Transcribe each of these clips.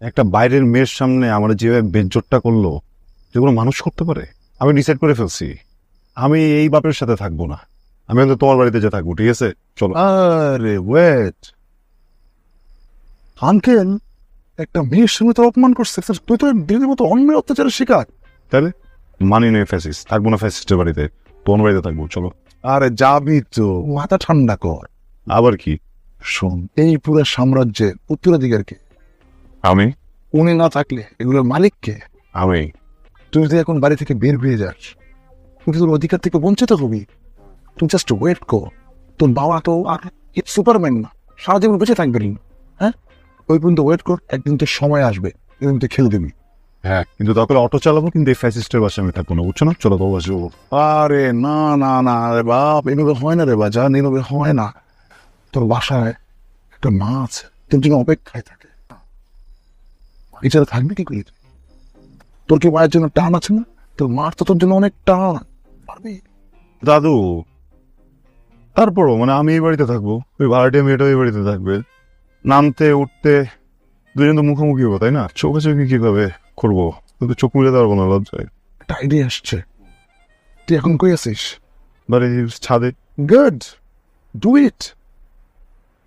একটা বাইরের মেয়ের সামনে আমার যেভাবে বেজ্জতটা করল, যেগুলো মানুষ করতে পারে, আমি ডিসাইড করে ফেলছি। আমি এই বাপের সাথে থাকব না। আমি হয়তো তোমার বাড়িতে যে থাকব, ঠিক আছে? চলো। আরে ওয়েট আঙ্কেল, একটা মেয়ের সঙ্গে তো অপমান করছে। তুই তো দিনের মতো অন্যের অত্যাচারের শিকার। তাহলে, মানি নেই ফ্যাসিস থাকব না ফ্যাসিস্টের বাড়িতে, তোমার বাড়িতে থাকব, চলো। আরে, যাবি তো, মাথা ঠান্ডা কর। আবার কি? শোন, এই পুরো সাম্রাজ্যের উত্তরাধিকারকে আমি? উনি না থাকলে এগুলোর মালিককে আমি। তুই যদি এখন বাড়ি থেকে বের হয়ে যাস তুই তোর অধিকার থেকে বঞ্চিত হবি তুই জাস্ট ওয়েট কর। তোর বাবা তো আর সুপারম্যান না সারা জীবন বেঁচে থাকবেন না হ্যাঁ? ওই পর্যন্ত ওয়েট কর একদিন তোর সময় আসবে একদিন তুই খেলে দিবি। হ্যাঁ কিন্তু তখন অটো চালাবো কিন্তু এই ফ্যাসিস্টের বাসায় আমি থাকব না বুঝছ না? চলো তো বাসে আরে না না না রে বাপ এভাবে হয় না রে বাজান এভাবে হয় না। তোর বাসায় একটা মা আছে তোর জন্য অপেক্ষায় থাকে। এছাড়া থাকবে কি করি? তোর কি মায়ের জন্য টান আছে না? তোর মার তো তোর জন্য অনেক টান। পারবি? দাদু তারপরও মানে আমি এই বাড়িতে থাকব। ওই ভাড়াটিয়া মেয়েটা এই বাড়িতে থাকবে। নামতে উঠতে দুজন তো মুখোমুখি হব তাই না? চোখে চোখে কীভাবে করব? কিন্তু চোখ মুড়ে দেওয়ার কোনো লজ্জায় একটা আইডিয়া আসছে। তুই এখন কই আছিস? বাড়ি ছাদে। গুড ডু ইট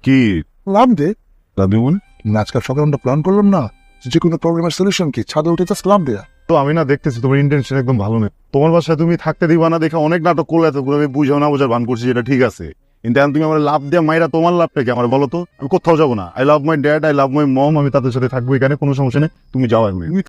কি? লাভ দে। দাদু মানে? না আজকাল সকালে আমরা প্ল্যান করলাম না। যে কোনো প্রবলেমের সলিউশন কি? ছাদে উঠে জাস্ট লাভ দেয়া। তো আমি না দেখতেছি, তোমার ইন্টেনশন একদম ভালো নেই। তোমার বাসায় তুমি থাকতে দিবা না দেখে অনেক নাটক করলে এতগুলো আমি বুঝাও না বোঝার ভান করছি যেটা ঠিক আছে। কিন্তু এখন তুমি আমার লাভ দেওয়া মাইরা তোমার লাভটা কি? আমার বলো তো, আমি কোথাও যাব না। I love my dad I love my mom আমি তাদের সাথে থাকব এখানে, কোনো সমস্যা নেই। তুমি যাও আমি